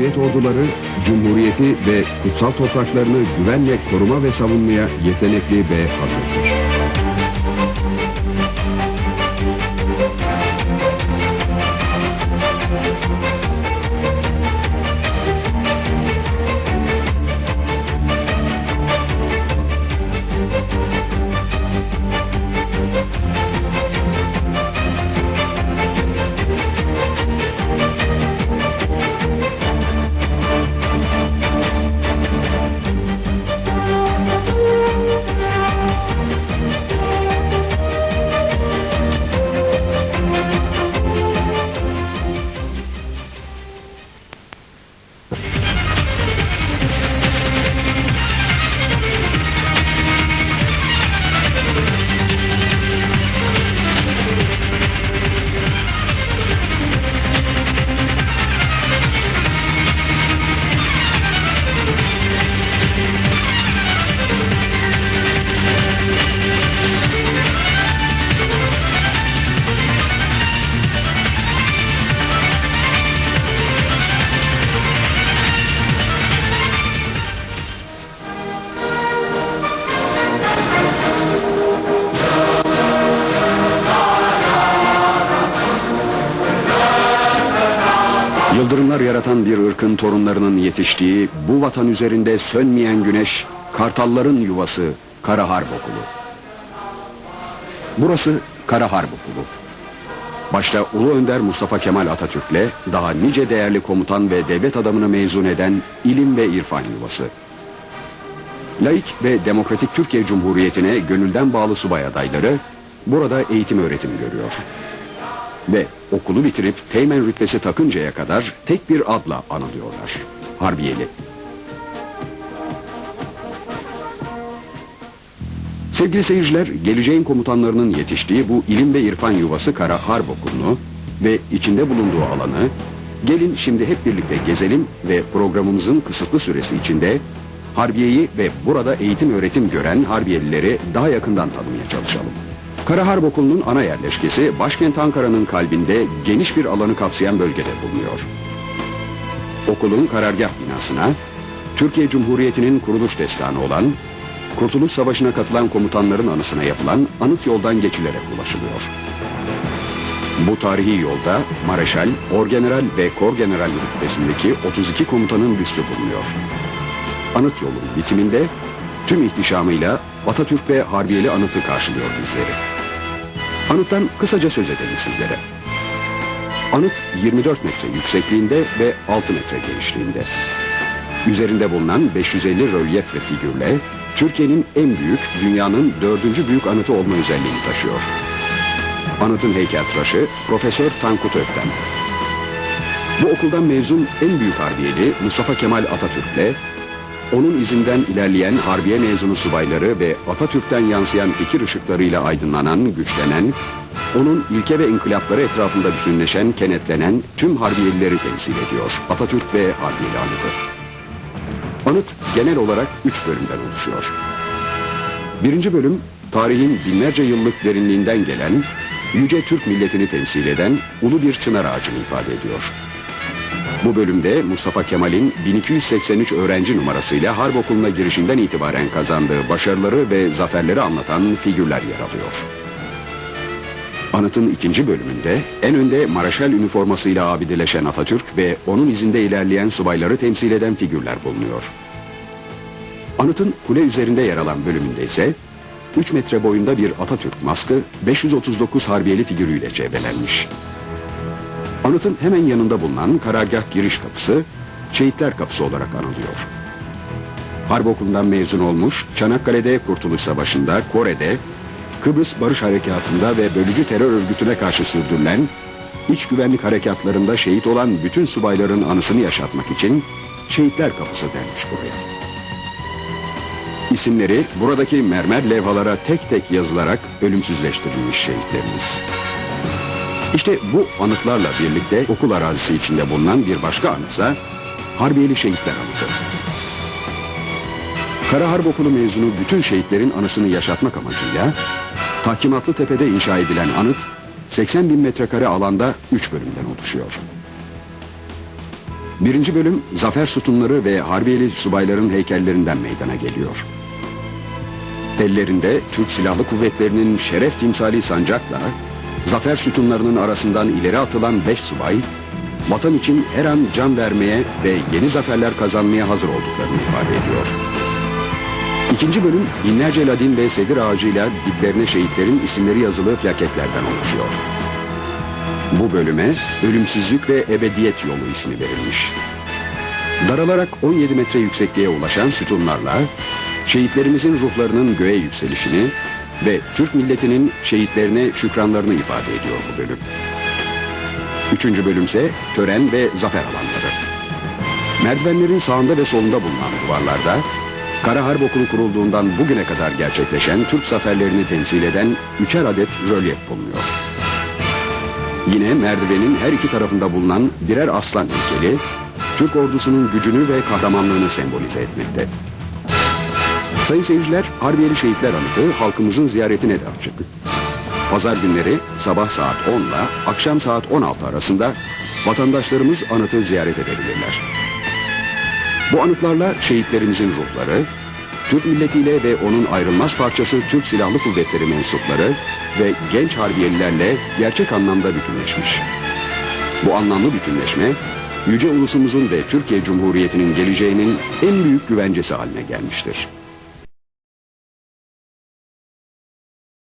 Cumhuriyet orduları, Cumhuriyeti ve kutsal topraklarını güvenle koruma ve savunmaya yetenekli ve hazırdır. Yıldırımlar yaratan bir ırkın torunlarının yetiştiği bu vatan üzerinde sönmeyen güneş, kartalların yuvası Kara Harp Okulu. Burası Kara Harp Okulu. Başta Ulu Önder Mustafa Kemal Atatürk'le daha nice değerli komutan ve devlet adamını mezun eden ilim ve irfan yuvası. Laik ve Demokratik Türkiye Cumhuriyeti'ne gönülden bağlı subay adayları burada eğitim öğretim görüyor. Ve okulu bitirip teğmen rütbesi takıncaya kadar tek bir adla anılıyorlar. Harbiyeli. Sevgili seyirciler, geleceğin komutanlarının yetiştiği bu ilim ve irfan yuvası Kara Harp Okulu'nu ve içinde bulunduğu alanı gelin şimdi hep birlikte gezelim ve programımızın kısıtlı süresi içinde Harbiye'yi ve burada eğitim öğretim gören Harbiyelileri daha yakından tanımaya çalışalım. Kara Harp Okulu'nun ana yerleşkesi başkent Ankara'nın kalbinde geniş bir alanı kapsayan bölgede bulunuyor. Okulun karargah binasına Türkiye Cumhuriyeti'nin kuruluş destanı olan Kurtuluş Savaşı'na katılan komutanların anısına yapılan anıt yoldan geçilerek ulaşılıyor. Bu tarihi yolda Mareşal, Orgeneral ve Korgeneral rütbesindeki 32 komutanın büstü bulunuyor. Anıt yolun bitiminde tüm ihtişamıyla Atatürk ve Harbiyeli anıtı karşılıyor bizleri. Anıttan kısaca söz edelim sizlere. Anıt 24 metre yüksekliğinde ve 6 metre genişliğinde. Üzerinde bulunan 550 rölyef ve figürle Türkiye'nin en büyük, dünyanın dördüncü büyük anıtı olma özelliğini taşıyor. Anıtın heykeltıraşı Profesör Tankut Ökten. Bu okuldan mezun en büyük harbiyeli Mustafa Kemal Atatürk'le onun izinden ilerleyen harbiye mezunu subayları ve Atatürk'ten yansıyan fikir ışıklarıyla aydınlanan, güçlenen, onun ilke ve inkılapları etrafında bütünleşen, kenetlenen tüm harbiyelileri temsil ediyor. Atatürk ve Harbiyeli Anıtı. Anıt genel olarak üç bölümden oluşuyor. Birinci bölüm, tarihin binlerce yıllık derinliğinden gelen, yüce Türk milletini temsil eden ulu bir çınar ağacını ifade ediyor. Bu bölümde Mustafa Kemal'in 1283 öğrenci numarasıyla harp okuluna girişinden itibaren kazandığı başarıları ve zaferleri anlatan figürler yer alıyor. Anıtın ikinci bölümünde en önde Maraşal üniformasıyla abideleşen Atatürk ve onun izinde ilerleyen subayları temsil eden figürler bulunuyor. Anıtın kule üzerinde yer alan bölümünde ise 3 metre boyunda bir Atatürk maskı 539 harbiyeli figürüyle çevrelenmiş. Anıtın hemen yanında bulunan karargah giriş kapısı Şehitler Kapısı olarak anılıyor. Harp okulundan mezun olmuş, Çanakkale'de Kurtuluş Savaşı'nda, Kore'de, Kıbrıs Barış Harekatı'nda ve bölücü terör örgütüne karşı sürdürülen iç güvenlik harekatlarında şehit olan bütün subayların anısını yaşatmak için Şehitler Kapısı denmiş buraya. İsimleri buradaki mermer levhalara tek tek yazılarak ölümsüzleştirilmiş şehitlerimiz. İşte bu anıtlarla birlikte okul arazisi içinde bulunan bir başka anıtsa Harbiyeli Şehitler Anıtı. Kara Harp Okulu mezunu bütün şehitlerin anısını yaşatmak amacıyla Tahkimatlı Tepe'de inşa edilen anıt 80 bin metrekare alanda 3 bölümden oluşuyor. Birinci bölüm zafer sütunları ve harbiyeli subayların heykellerinden meydana geliyor. Ellerinde Türk Silahlı Kuvvetleri'nin şeref timsali sancakla zafer sütunlarının arasından ileri atılan beş subay vatan için her an can vermeye ve yeni zaferler kazanmaya hazır olduklarını ifade ediyor. İkinci bölüm binlerce ladin ve sedir ağacıyla diplerine şehitlerin isimleri yazılı plaketlerden oluşuyor. Bu bölüme ölümsüzlük ve ebediyet yolu ismi verilmiş. Daralarak 17 metre yüksekliğe ulaşan sütunlarla şehitlerimizin ruhlarının göğe yükselişini ve Türk milletinin şehitlerine şükranlarını ifade ediyor bu bölüm. Üçüncü bölümse tören ve zafer alanları. Merdivenlerin sağında ve solunda bulunan duvarlarda Kara Harp Okulu kurulduğundan bugüne kadar gerçekleşen Türk zaferlerini temsil eden üçer adet rölyef bulunuyor. Yine merdivenin her iki tarafında bulunan birer aslan heykeli, Türk ordusunun gücünü ve kahramanlığını sembolize etmekte. Sayın seyirciler, Harbiyeli Şehitler Anıtı halkımızın ziyaretine de açık. Pazar günleri sabah saat 10 ile akşam saat 16 arasında vatandaşlarımız anıtı ziyaret edebilirler. Bu anıtlarla şehitlerimizin ruhları, Türk milletiyle ve onun ayrılmaz parçası Türk Silahlı Kuvvetleri mensupları ve genç harbiyelilerle gerçek anlamda bütünleşmiş. Bu anlamlı bütünleşme, yüce ulusumuzun ve Türkiye Cumhuriyeti'nin geleceğinin en büyük güvencesi haline gelmiştir.